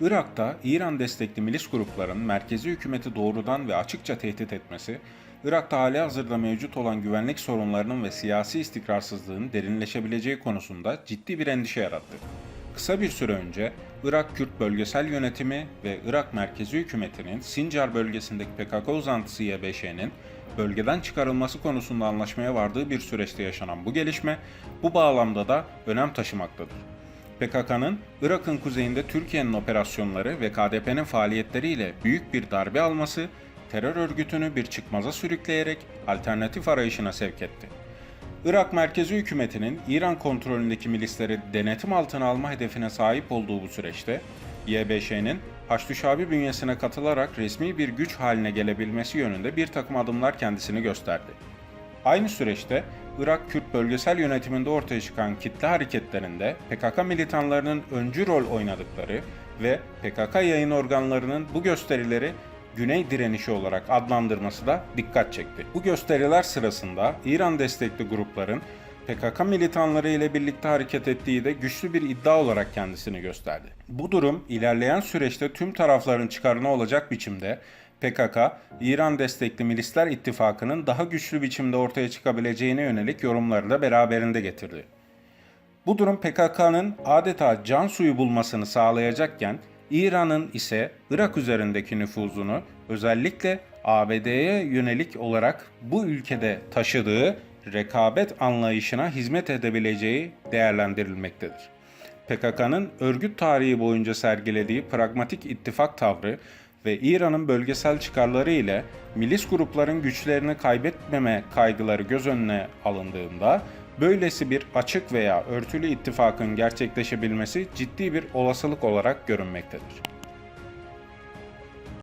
Irak'ta İran destekli milis grupların merkezi hükümeti doğrudan ve açıkça tehdit etmesi, Irak'ta hali hazırda mevcut olan güvenlik sorunlarının ve siyasi istikrarsızlığın derinleşebileceği konusunda ciddi bir endişe yarattı. Kısa bir süre önce Irak Kürt Bölgesel Yönetimi ve Irak Merkezi Hükümeti'nin Sincar bölgesindeki PKK uzantısı YBŞ'nin bölgeden çıkarılması konusunda anlaşmaya vardığı bir süreçte yaşanan bu gelişme bu bağlamda da önem taşımaktadır. PKK'nın Irak'ın kuzeyinde Türkiye'nin operasyonları ve KDP'nin faaliyetleriyle büyük bir darbe alması terör örgütünü bir çıkmaza sürükleyerek alternatif arayışına sevk etti. Irak merkezi hükümetinin İran kontrolündeki milisleri denetim altına alma hedefine sahip olduğu bu süreçte YBŞ'nin Haçlı Şabi bünyesine katılarak resmi bir güç haline gelebilmesi yönünde bir takım adımlar kendisini gösterdi. Aynı süreçte Irak Kürt bölgesel yönetiminde ortaya çıkan kitle hareketlerinde PKK militanlarının öncü rol oynadıkları ve PKK yayın organlarının bu gösterileri Güney direnişi olarak adlandırması da dikkat çekti. Bu gösteriler sırasında İran destekli grupların PKK militanları ile birlikte hareket ettiği de güçlü bir iddia olarak kendisini gösterdi. Bu durum ilerleyen süreçte tüm tarafların çıkarına olacak biçimde PKK, İran destekli milisler ittifakının daha güçlü biçimde ortaya çıkabileceğine yönelik yorumları da beraberinde getirdi. Bu durum PKK'nın adeta can suyu bulmasını sağlayacakken İran'ın ise Irak üzerindeki nüfuzunu özellikle ABD'ye yönelik olarak bu ülkede taşıdığı rekabet anlayışına hizmet edebileceği değerlendirilmektedir. PKK'nın örgüt tarihi boyunca sergilediği pragmatik ittifak tavrı ve İran'ın bölgesel çıkarları ile milis grupların güçlerini kaybetmeme kaygıları göz önüne alındığında böylesi bir açık veya örtülü ittifakın gerçekleşebilmesi ciddi bir olasılık olarak görünmektedir.